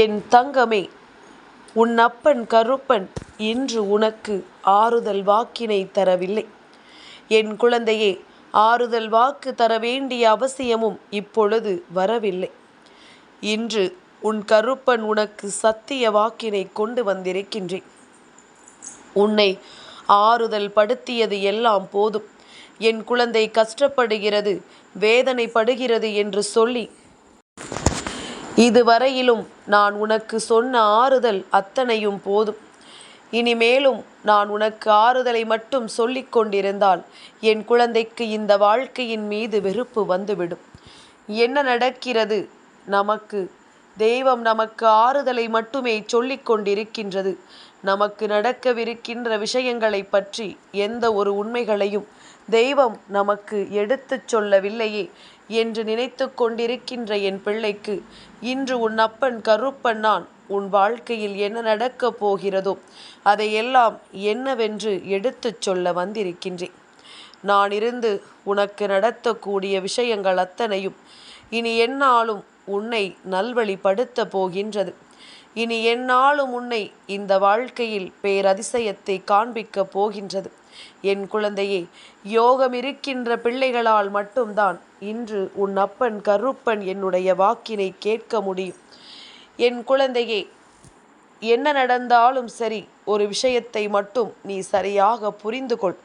என் தங்கமே உன் அப்பன் கருப்பன் இன்று உனக்கு ஆறுதல் வாக்கினை தரவில்லை. என் குழந்தையே ஆறுதல் வாக்கு தர வேண்டிய அவசியமும் இப்பொழுது வரவில்லை. இன்று உன் கருப்பன் உனக்கு சத்திய வாக்கினை கொண்டு வந்திருக்கின்றேன். உன்னை ஆறுதல் படுத்தியது எல்லாம் போதும். என் குழந்தை கஷ்டப்படுகிறது வேதனைப்படுகிறது என்று சொல்லி இதுவரையிலும் நான் உனக்கு சொன்ன ஆறுதல் அத்தனையும் போதும். இனிமேலும் நான் உனக்கு ஆறுதலை மட்டும் சொல்லிக் கொண்டிருந்தால் என் குழந்தைக்கு இந்த வாழ்க்கையின் மீது வெறுப்பு வந்துவிடும். என்ன நடக்கிறது? நமக்கு தெய்வம் நமக்கு ஆறுதலை மட்டுமே சொல்லிக் கொண்டிருக்கின்றது. நமக்கு நடக்கவிருக்கின்ற விஷயங்களை பற்றி எந்த ஒரு உண்மைகளையும் தெய்வம் நமக்கு எடுத்துச் சொல்லவில்லையே. என்று நினைத்து கொண்டிருக்கின்ற என் பிள்ளைக்கு. இன்று உன் அப்பன் கருப்பன் நான் உன் வாழ்க்கையில் என்ன நடக்கப் போகிறதோ அதையெல்லாம் என்னவென்று எடுத்துச் சொல்ல வந்திருக்கின்றேன். நான் இருந்து உனக்கு நடத்தக்கூடிய விஷயங்கள் அத்தனையும் இனி என்னாலும் உன்னை நல்வழிப்படுத்த போகின்றது. இனி என்னாலும் உன்னை இந்த வாழ்க்கையில் பேரதிசயத்தை காண்பிக்கப் போகின்றது. என் குழந்தையே யோகம் இருக்கின்ற பிள்ளைகளால் மட்டும்தான் இன்று உன் அப்பன் கருப்பன் என்னுடைய வாக்கினை கேட்க முடியும். என் குழந்தையே என்ன நடந்தாலும் சரி ஒரு விஷயத்தை மட்டும் நீ சரியாக புரிந்து கொள்.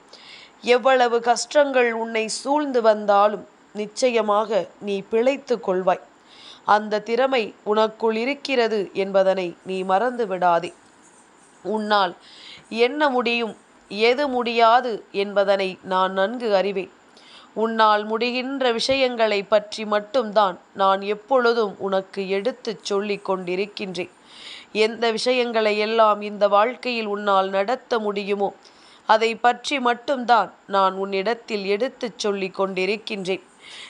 எவ்வளவு கஷ்டங்கள் உன்னை சூழ்ந்து வந்தாலும் நிச்சயமாக நீ பிழைத்து கொள்வாய். அந்த திறமை உனக்குள் இருக்கிறது என்பதனை நீ மறந்து விடாதே. உன்னால் என்ன முடியும் எது முடியாது என்பதனை நான் நன்கு அறிவேன். உன்னால் முடிகின்ற விஷயங்களை பற்றி மட்டும்தான் நான் எப்பொழுதும் உனக்கு எடுத்துச் சொல்லிக் கொண்டிருக்கின்றேன். எந்த விஷயங்களை எல்லாம் இந்த வாழ்க்கையில் உன்னால் நடத்த முடியுமோ அதை பற்றி மட்டும்தான் நான் உன்னிடத்தில் எடுத்துச் சொல்லிக் கொண்டிருக்கின்றேன்.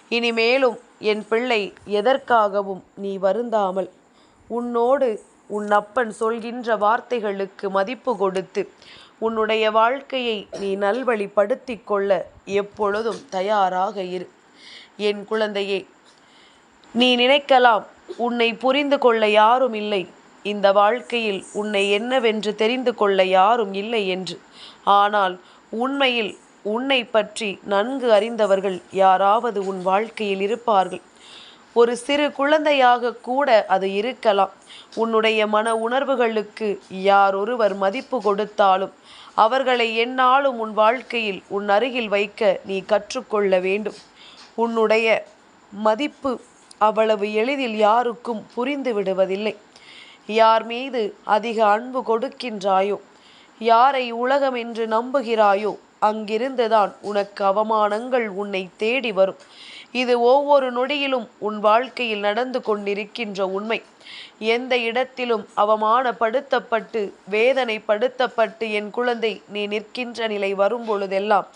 இனிமேலும் என் பிள்ளை எதற்காகவும் நீ வருந்தாமல் உன்னோடு உன் அப்பன் சொல்கின்ற வார்த்தைகளுக்கு மதிப்பு கொடுத்து உன்னுடைய வாழ்க்கையை நீ நல்வழிப்படுத்தி கொள்ள எப்பொழுதும் தயாராக இரு. என் குழந்தையே நீ நினைக்கலாம் உன்னை புரிந்து கொள்ள யாரும் இல்லை. இந்த வாழ்க்கையில் உன்னை என்னவென்று தெரிந்து கொள்ள யாரும் இல்லை என்று. ஆனால் உண்மையில் உன்னை பற்றி நன்கு அறிந்தவர்கள் யாராவது உன் வாழ்க்கையில் இருப்பார்கள். ஒரு சிறு குழந்தையாக கூட அது இருக்கலாம். உன்னுடைய மன உணர்வுகளுக்கு யார் ஒருவர் மதிப்பு கொடுத்தாலும் அவர்களை என்னாலும் உன் வாழ்க்கையில் உன் அருகில் வைக்க நீ கற்றுக்கொள்ள வேண்டும். உன்னுடைய மதிப்பு அவ்வளவு எளிதில் யாருக்கும் புரிந்து விடுவதில்லை. யார் மீது அதிக அன்பு கொடுக்கின்றாயோ யாரை உலகம் என்று நம்புகிறாயோ அங்கிருந்துதான் உனக்கு அவமானங்கள் உன்னை தேடி வரும். இது ஒவ்வொரு நொடியிலும் உன் வாழ்க்கையில் நடந்து கொண்டிருக்கின்ற உண்மை. எந்த இடத்திலும் அவமானப்படுத்தப்பட்டு வேதனைப்படுத்தப்பட்டு என் குழந்தை நீ நிற்கின்ற நிலை வரும் பொழுதெல்லாம்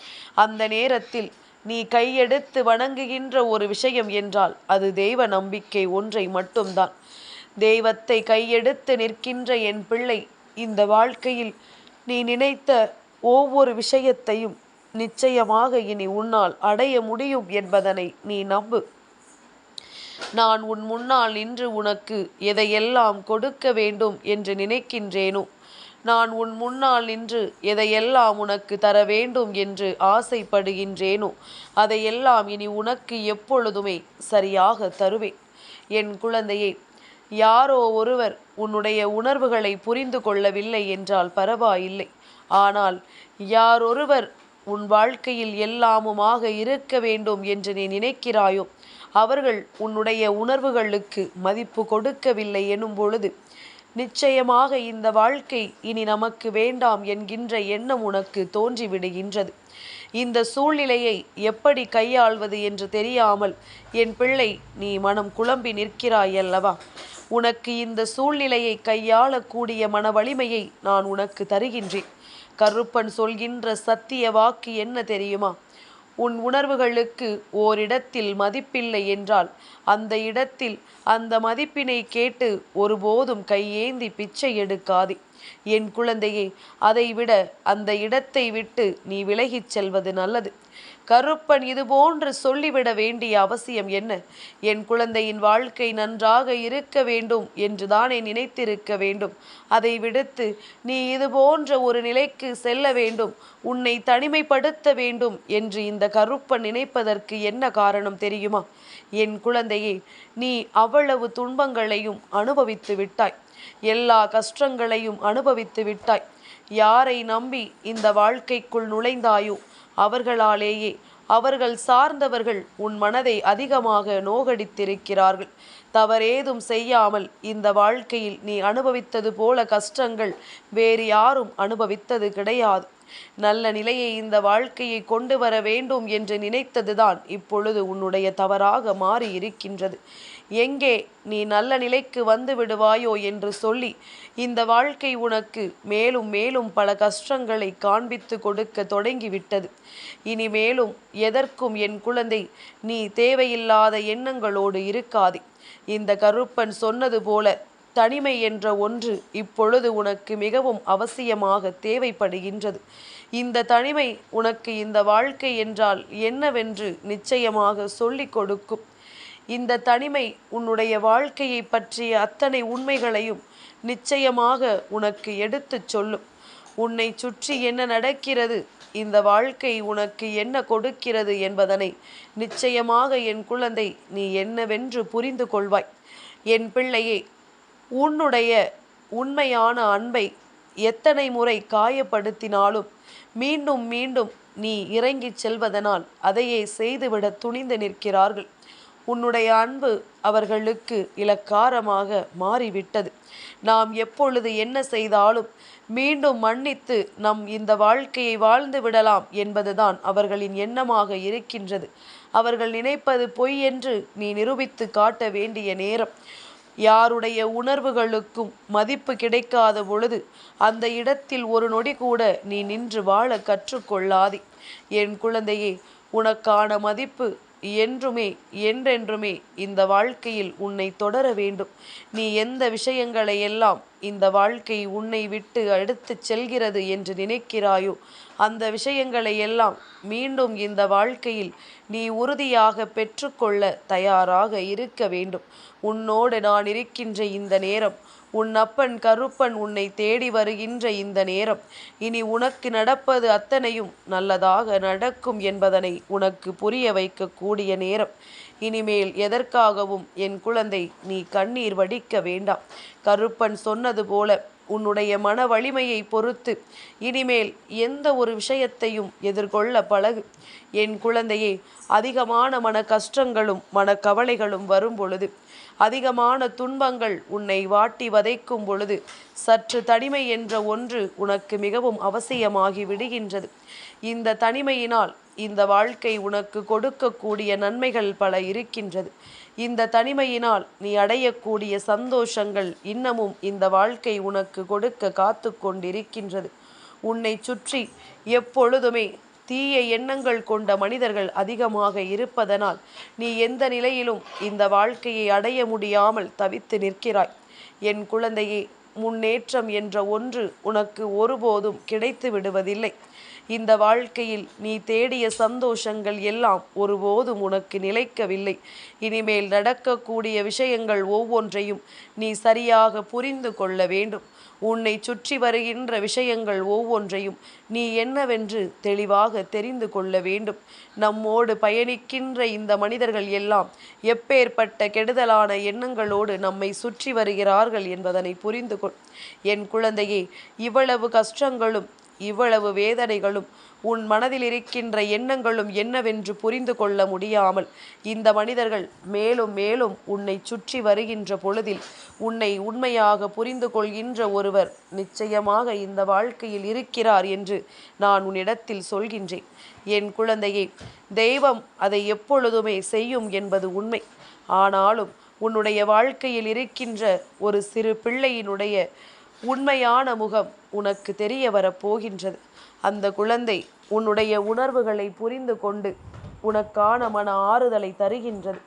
அந்த நேரத்தில் நீ கையெடுத்து வணங்குகின்ற ஒரு விஷயம் என்றால் அது தெய்வ நம்பிக்கை ஒன்றை மட்டும்தான். தெய்வத்தை கையெடுத்து நிற்கின்ற என் பிள்ளை இந்த வாழ்க்கையில் நீ நினைத்த ஒவ்வொரு விஷயத்தையும் நிச்சயமாக இனி உன்னால் அடைய முடியும் என்பதனை நீ நம்பு. நான் உன் முன்னால் நின்று உனக்கு எதையெல்லாம் கொடுக்க வேண்டும் என்று நினைக்கின்றேனோ நான் உன் முன்னால் நின்று எதையெல்லாம் உனக்கு தர வேண்டும் என்று ஆசைப்படுகின்றேனோ அதையெல்லாம் இனி உனக்கு எப்பொழுதுமே சரியாக தருவேன். என் குழந்தையே யாரோ ஒருவர் உன்னுடைய உணர்வுகளை புரிந்து கொள்ளவில்லை என்றால் பரவாயில்லை. ஆனால் யாரொருவர் உன் வாழ்க்கையில் எல்லாமுமாக இருக்க வேண்டும் என்று நீ நினைக்கிறாயோ? அவர்கள் உன்னுடைய உணர்வுகளுக்கு மதிப்பு கொடுக்கவில்லை எனும் பொழுது நிச்சயமாக இந்த வாழ்க்கை இனி நமக்கு வேண்டாம் என்கின்ற எண்ணம் உனக்கு தோன்றிவிடுகின்றது. இந்த சூழ்நிலையை எப்படி கையாள்வது என்று தெரியாமல் என் பிள்ளை நீ மனம் குழம்பி நிற்கிறாய் அல்லவா? உனக்கு இந்த சூழ்நிலையை கையாளக்கூடிய மன வலிமையை நான் உனக்கு தருகின்றேன். கருப்பன் சொல்கின்ற சத்திய வாக்கு என்ன தெரியுமா? உன் உணர்வுகளுக்கு ஓரிடத்தில் மதிப்பில்லை என்றால் அந்த இடத்தில் அந்த மதிப்பினை கேட்டு ஒருபோதும் கையேந்தி பிச்சை எடுக்காதே. என் குழந்தையே அதைவிட அந்த இடத்தை விட்டு நீ விலகிச் செல்வது நல்லது. கருப்பன் இதுபோன்று சொல்லிவிட வேண்டிய அவசியம் என்ன? என் குழந்தையின் வாழ்க்கை நன்றாக இருக்க வேண்டும் என்று தானே நினைத்திருக்க வேண்டும். அதை விடுத்து நீ இது போன்ற ஒரு நிலைக்கு செல்ல வேண்டும் உன்னை தனிமைப்படுத்த வேண்டும் என்று இந்த கருப்பன் நினைப்பதற்கு என்ன காரணம் தெரியுமா? என் குழந்தையே நீ அவ்வளவு துன்பங்களையும் அனுபவித்து விட்டாய். எல்லா கஷ்டங்களையும் அனுபவித்து விட்டாய். யாரை நம்பி இந்த வாழ்க்கைக்குள் நுழைந்தாயோ அவர்களாலேயே அவர்கள் சார்ந்தவர்கள் உன் மனதை அதிகமாக நோகடித்திருக்கிறார்கள். தவறேதும் செய்யாமல் இந்த வாழ்க்கையில் நீ அனுபவித்தது போல கஷ்டங்கள் வேறு யாரும் அனுபவித்தது கிடையாது. நல்ல நிலையை இந்த வாழ்க்கையை கொண்டு வர வேண்டும் என்று நினைத்ததுதான் இப்பொழுது உன்னுடைய தவறாக மாறி இருக்கின்றது எங்கே நீ நல்ல நிலைக்கு வந்து விடுவாயோ என்று சொல்லி இந்த வாழ்க்கை உனக்கு மேலும் மேலும் பல கஷ்டங்களை காண்பித்து கொடுக்க தொடங்கிவிட்டது. இனி மேலும் எதற்கும் என் குழந்தை நீ தேவையில்லாத எண்ணங்களோடு இருக்காதே. இந்த கருப்பன் சொன்னது போல தனிமை என்ற ஒன்று இப்பொழுது உனக்கு மிகவும் அவசியமாக தேவைப்படுகின்றது. இந்த தனிமை உனக்கு இந்த வாழ்க்கை என்றால் என்னவென்று நிச்சயமாக சொல்லிக் கொடுக்கும். இந்த தனிமை உன்னுடைய வாழ்க்கையை பற்றிய அத்தனை உண்மைகளையும் நிச்சயமாக உனக்கு எடுத்துச் சொல்லும். உன்னை சுற்றி என்ன நடக்கிறது இந்த வாழ்க்கை உனக்கு என்ன கொடுக்கிறது என்பதனை நிச்சயமாக என் குழந்தை நீ என்னவென்று புரிந்து கொள்வாய். என் பிள்ளையே உன்னுடைய உண்மையான அன்பை எத்தனை முறை காயப்படுத்தினாலும் மீண்டும் மீண்டும் நீ இறங்கிச் செல்வதனால் அதையே செய்துவிட துணிந்து நிற்கிறார்கள். உன்னுடைய அன்பு அவர்களுக்கு இலக்காரமாக மாறிவிட்டது. நாம் எப்பொழுது என்ன செய்தாலும் மீண்டும் மன்னித்து நம் இந்த வாழ்க்கையை வாழ்ந்து விடலாம் என்பதுதான் அவர்களின் எண்ணமாக இருக்கின்றது. அவர்கள் நினைப்பது பொய் என்று நீ நிரூபித்து காட்ட வேண்டிய நேரம். யாருடைய உணர்வுகளுக்கும் மதிப்பு கிடைக்காத பொழுது அந்த இடத்தில் ஒரு நொடி கூட நீ நின்று வாழ கற்றுக்கொள்ளாதே என் குழந்தையே உனக்கான மதிப்பு என்றுமே என்றென்றுமே இந்த வாழ்க்கையில் உன்னை தொடர வேண்டும். நீ எந்த விஷயங்களை எல்லாம் இந்த வாழ்க்கை உன்னை விட்டு அடுத்து செல்கிறது என்று நினைக்கிறாயோ அந்த விஷயங்களை எல்லாம் மீண்டும் இந்த வாழ்க்கையில் நீ உறுதியாக பெற்றுக்கொள்ள தயாராக இருக்க வேண்டும். உன்னோடு நான் இருக்கின்ற இந்த நேரம் உன் அப்பன் கருப்பன் உன்னை தேடி வருகின்ற இந்த நேரம். இனி உனக்கு நடப்பது அத்தனையும் நல்லதாக நடக்கும் என்பதனை உனக்கு புரிய வைக்கக்கூடிய நேரம். இனிமேல் எதற்காகவும் என் குழந்தை நீ கண்ணீர் வடிக்க வேண்டாம். கருப்பன் சொன்னது போல உன்னுடைய மன வலிமையை பொறுத்து இனிமேல் எந்த ஒரு விஷயத்தையும் எதிர்கொள்ள பழகு. என் குழந்தையே அதிகமான மன கஷ்டங்களும் மன கவலைகளும் வரும் பொழுது அதிகமான துன்பங்கள் உன்னை வாட்டி வதைக்கும் பொழுது சற்று தனிமை என்ற ஒன்று உனக்கு மிகவும் அவசியமாகி விடுகின்றது. இந்த தனிமையினால் இந்த வாழ்க்கை உனக்கு கொடுக்கக்கூடிய நன்மைகள் பல இருக்கின்றது. இந்த தனிமையினால் நீ அடையக்கூடிய சந்தோஷங்கள் இன்னமும் இந்த வாழ்க்கை உனக்கு கொடுக்க காத்து கொண்டிருக்கின்றது. உன்னை சுற்றி எப்பொழுதுமே தீய எண்ணங்கள் கொண்ட மனிதர்கள் அதிகமாக இருப்பதனால் நீ எந்த நிலையிலும் இந்த வாழ்க்கையை அடைய முடியாமல் தவித்து நிற்கிறாய். என் குழந்தையே முன்னேற்றம் என்ற ஒன்று உனக்கு ஒருபோதும் கிடைத்து விடுவதில்லை. இந்த வாழ்க்கையில் நீ தேடிய சந்தோஷங்கள் எல்லாம் ஒருபோதும் உனக்கு நிலைக்கவில்லை. இனிமேல் நடக்கக்கூடிய விஷயங்கள் ஒவ்வொன்றையும் நீ சரியாக புரிந்து கொள்ள வேண்டும். உன்னை சுற்றி வருகின்ற விஷயங்கள் ஒவ்வொன்றையும் நீ என்னவென்று தெளிவாக தெரிந்து கொள்ள வேண்டும். நம்மோடு பயணிக்கின்ற இந்த மனிதர்கள் எல்லாம் எப்பேற்பட்ட கெடுதலான எண்ணங்களோடு நம்மை சுற்றி வருகிறார்கள் என்பதனை புரிந்து கொள். என் குழந்தையே இவ்வளவு கஷ்டங்களும் இவ்வளவு வேதனைகளும் உன் மனதில் இருக்கின்ற எண்ணங்களும் என்னவென்று புரிந்து கொள்ள முடியாமல் இந்த மனிதர்கள் மேலும் மேலும் உன்னை சுற்றி வருகின்ற பொழுதில் உன்னை உண்மையாக புரிந்து கொள்கின்ற ஒருவர் நிச்சயமாக இந்த வாழ்க்கையில் இருக்கிறார் என்று நான் உன்னிடத்தில் சொல்கின்றேன். என் குழந்தையே தெய்வம் அதை எப்பொழுதுமே செய்யும் என்பது உண்மை. ஆனாலும் உன்னுடைய வாழ்க்கையில் இருக்கின்ற ஒரு சிறு பிள்ளையினுடைய உண்மையான முகம் உனக்கு தெரிய வரப்போகின்றது அந்த குழந்தை உன்னுடைய உணர்வுகளை புரிந்து கொண்டு உனக்கான மன ஆறுதலை தருகின்றது.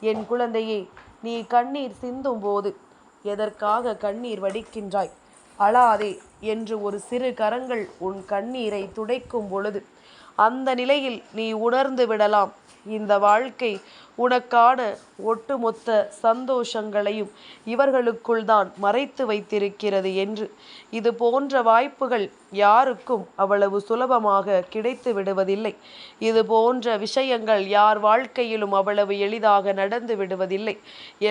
என் குழந்தையே நீ கண்ணீர் சிந்தும் போது எதற்காக கண்ணீர் வடிக்கின்றாய்? அழாதே என்று ஒரு சிறு கரங்கள் உன் கண்ணீரை துடைக்கும் பொழுது அந்த நிலையில் நீ உணர்ந்து விடலாம். இந்த வாழ்க்கை உனக்கான ஒட்டுமொத்த சந்தோஷங்களையும் இவர்களுக்குள் தான் மறைத்து வைத்திருக்கிறது என்று. இது போன்ற வாய்ப்புகள் யாருக்கும் அவ்வளவு சுலபமாக கிடைத்து விடுவதில்லை. இது போன்ற விஷயங்கள் யார் வாழ்க்கையிலும் அவ்வளவு எளிதாக நடந்து விடுவதில்லை.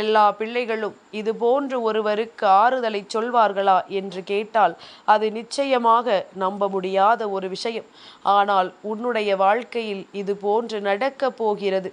எல்லா பிள்ளைகளும் இது போன்று ஒருவருக்கு ஆறுதலை சொல்வார்களா என்று கேட்டால் அது நிச்சயமாக நம்ப முடியாத ஒரு விஷயம். ஆனால் உன்னுடைய வாழ்க்கையில் இது போன்று நடக்கப் போகிறது.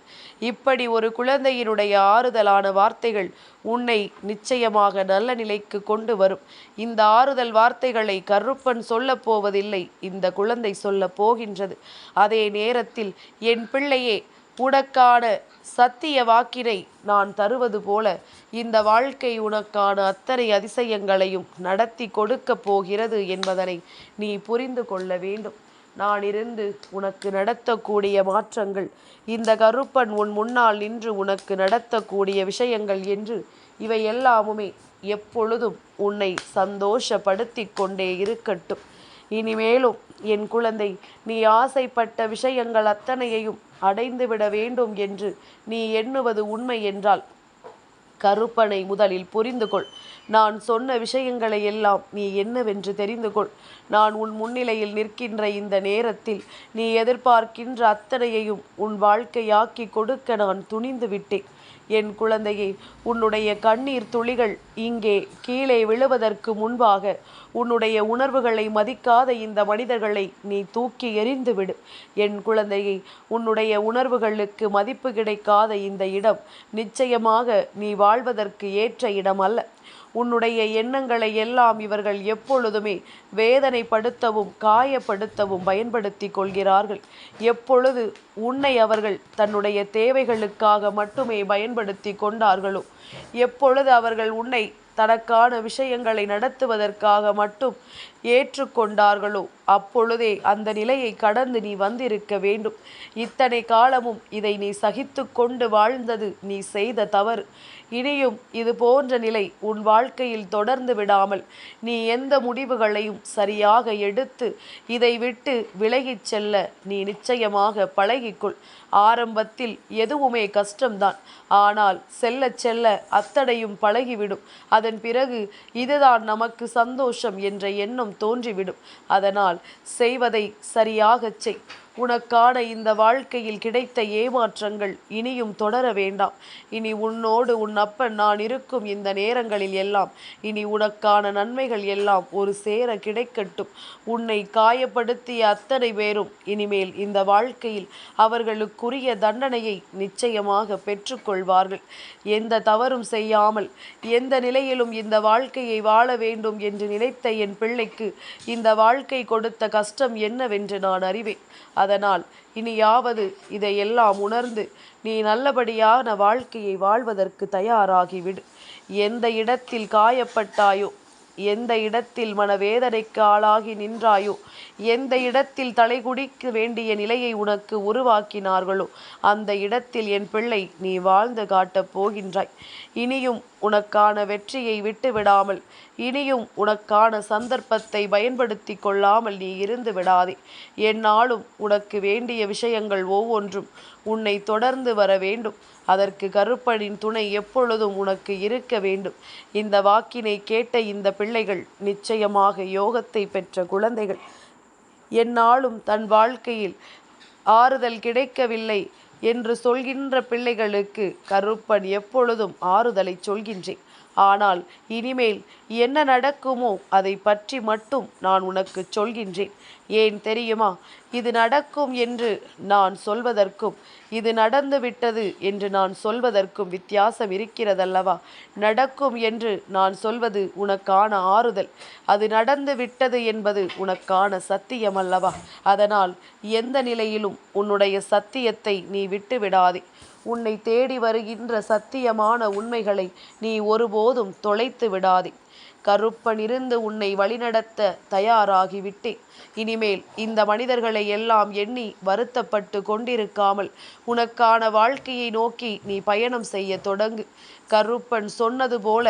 இப்படி ஒரு குழந்தையினுடைய ஆறுதலான வார்த்தைகள் உன்னை நிச்சயமாக நல்ல நிலைக்கு கொண்டு வரும். இந்த ஆறுதல் வார்த்தைகளை கருப்பன் சொல்லப் போவதில்லை. இந்த குழந்தை சொல்லப் போகின்றது. அதே நேரத்தில் என் பிள்ளையே உனக்கான சத்திய வாக்கினை நான் தருவது போல இந்த வாழ்க்கை உனக்கான அத்தனை அதிசயங்களையும் நடத்தி கொடுக்கப் போகிறது என்பதனை நீ புரிந்து கொள்ள வேண்டும். நான் இருந்து உனக்கு நடத்தக்கூடிய மாற்றங்கள் இந்த கருப்பன் உன் முன்னால் நின்று உனக்கு நடத்தக்கூடிய விஷயங்கள் என்று இவை எல்லாமுமே எப்பொழுதும் உன்னை சந்தோஷப்படுத்தி கொண்டே இருக்கட்டும். இனிமேலும் என் குழந்தை நீ ஆசைப்பட்ட விஷயங்கள் அத்தனையையும் அடைந்துவிட வேண்டும் என்று நீ எண்ணுவது உண்மை என்றால் கருப்பனை முதலில் புரிந்து கொள். நான் சொன்ன விஷயங்களை எல்லாம் நீ என்னவென்று தெரிந்து கொள். நான் உன் முன்னிலையில் நிற்கின்ற இந்த நேரத்தில் நீ எதிர்பார்க்கின்ற அத்தனையையும் உன் வாழ்க்கையாக்கி கொடுக்க நான் துணிந்து விட்டேன். என் குழந்தையே உன்னுடைய கண்ணீர் துளிகள் இங்கே கீழே விழுவதற்கு முன்பாக உன்னுடைய உணர்வுகளை மதிக்காத இந்த மனிதர்களை நீ தூக்கி எறிந்து விடு. என் குழந்தையை உன்னுடைய உணர்வுகளுக்கு மதிப்பு கிடைக்காத இந்த இடம் நிச்சயமாக நீ வாழ்வதற்கு ஏற்ற இடம் அல்ல உன்னுடைய எண்ணங்களை எல்லாம் இவர்கள் எப்பொழுதுமே வேதனைப்படுத்தவும் காயப்படுத்தவும் பயன்படுத்தி கொள்கிறார்கள். எப்பொழுது உன்னை அவர்கள் தன்னுடைய தேவைகளுக்காக மட்டுமே பயன்படுத்தி கொண்டார்களோ எப்பொழுது அவர்கள் உன்னை தனக்கான விஷயங்களை நடத்துவதற்காக மட்டும் ஏற்றுக்கொண்டார்களோ? அப்பொழுதே அந்த நிலையை கடந்து நீ வந்திருக்க வேண்டும். இத்தனை காலமும் இதை நீ சகித்து கொண்டு வாழ்ந்தது நீ செய்த தவறு. இனியும் இது போன்ற நிலை உன் வாழ்க்கையில் தொடர்ந்து விடாமல் நீ எந்த முடிவுகளையும் சரியாக எடுத்து இதை விட்டு விலகிச் செல்ல நீ நிச்சயமாக பழகிக்கொள். ஆரம்பத்தில் எதுவுமே கஷ்டம்தான். ஆனால் செல்ல செல்ல அத்தடையும் பழகிவிடும். அதன் பிறகு இதுதான் நமக்கு சந்தோஷம் என்ற எண்ணம் தோன்றிவிடும். அதனால் செய்வதை சரியாகச் செய். உனக்கான இந்த வாழ்க்கையில் கிடைத்த ஏமாற்றங்கள் இனியும் தொடர வேண்டாம். இனி உன்னோடு உன் அப்பன் நான் இருக்கும் இந்த நேரங்களில் எல்லாம் இனி உனக்கான நன்மைகள் எல்லாம் ஒரு சேர கிடைக்கட்டும். உன்னை காயப்படுத்திய அத்தனை பேரும் இனிமேல் இந்த வாழ்க்கையில் அவர்களுக்குரிய தண்டனையை நிச்சயமாக பெற்றுக்கொள்வார்கள். எந்த தவறும் செய்யாமல் எந்த நிலையிலும் இந்த வாழ்க்கையை வாழ வேண்டும் என்று நினைத்த என் பிள்ளைக்கு இந்த வாழ்க்கை கொடுத்த கஷ்டம் என்னவென்று நான் அறிவேன். அதனால் இனியாவது இதையெல்லாம் உணர்ந்து நீ நல்லபடியான வாழ்க்கையை வாழ்வதற்கு தயாராகிவிடு. எந்த இடத்தில் காயப்பட்டாயோ எந்த இடத்தில் மனவேதனைக்கு ஆளாகி நின்றாயோ எந்த இடத்தில் தலைகுடிக்க வேண்டிய நிலையை உனக்கு உருவாக்கினார்களோ அந்த இடத்தில் என் பிள்ளை நீ வாழ்ந்து காட்டப் போகின்றாய். இனியும் உனக்கான வெற்றியை விட்டு விடாமல் இனியும் உனக்கான சந்தர்ப்பத்தை பயன்படுத்தி கொள்ளாமல் நீ இருந்து விடாதே. என்னாலும் உனக்கு வேண்டிய விஷயங்கள் ஒவ்வொன்றும் உன்னை தொடர்ந்து வர வேண்டும். அதற்கு கருப்பனின் துணை எப்பொழுதும் உனக்கு இருக்க வேண்டும். இந்த வாக்கினை கேட்ட இந்த பிள்ளைகள் நிச்சயமாக யோகத்தை பெற்ற குழந்தைகள். என்னாலும் தன் வாழ்க்கையில் ஆறுதல் கிடைக்கவில்லை. என்று சொல்கின்ற பிள்ளைகளுக்கு கருப்பன் எப்பொழுதும் ஆறுதலை சொல்கின்றேன். ஆனால் இனிமேல் என்ன நடக்குமோ அதை பற்றி மட்டும் நான் உனக்கு சொல்கின்றேன். ஏன் தெரியுமா? இது நடக்கும் என்று நான் சொல்வதற்கும் இது நடந்து விட்டது என்று நான் சொல்வதற்கும் வித்தியாசம் இருக்கிறதல்லவா? நடக்கும் என்று நான் சொல்வது உனக்கான ஆறுதல். அது நடந்து விட்டது என்பது உனக்கான சத்தியம் அல்லவா அதனால் எந்த நிலையிலும் உன்னுடைய சத்தியத்தை நீ விட்டு விடாதே உன்னை தேடி வருகின்ற சத்தியமான உண்மைகளை நீ ஒருபோதும் தொலைத்து விடாதே. கருப்பனிருந்து உன்னை வழிநடத்த தயாராகிவிட்டேன். இனிமேல் இந்த மனிதர்களை எல்லாம் எண்ணி வருத்தப்பட்டு கொண்டிருக்காமல் உனக்கான வாழ்க்கையை நோக்கி நீ பயணம் செய்ய தொடங்கு. கருப்பன் சொன்னது போல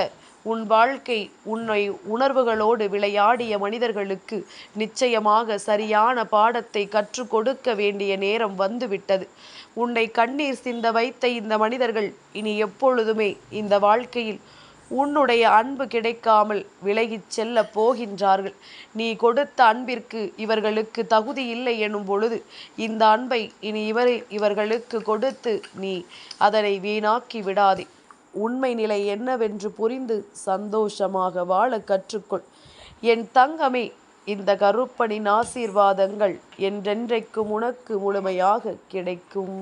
உன் வாழ்க்கை உன்னை உணர்வுகளோடு விளையாடிய மனிதர்களுக்கு நிச்சயமாக சரியான பாடத்தை கற்றுக் கொடுக்க வேண்டிய நேரம் வந்துவிட்டது. உன்னை கண்ணீர் சிந்த வைத்த இந்த மனிதர்கள் இனி எப்பொழுதுமே இந்த வாழ்க்கையில் உன்னுடைய அன்பு கிடைக்காமல் விலகிச் செல்ல போகின்றார்கள். நீ கொடுத்த அன்பிற்கு இவர்களுக்கு தகுதி இல்லை எனும் பொழுது இந்த அன்பை இனி இவரை இவர்களுக்கு கொடுத்து நீ அதனை வீணாக்கி விடாதே. உண்மை நிலை என்னவென்று புரிந்து சந்தோஷமாக வாழ கற்றுக்கொள். என் தங்கமே இந்த கருப்பனின் ஆசீர்வாதங்கள் என்றென்றைக்கும் உனக்கு முழுமையாக கிடைக்கும்.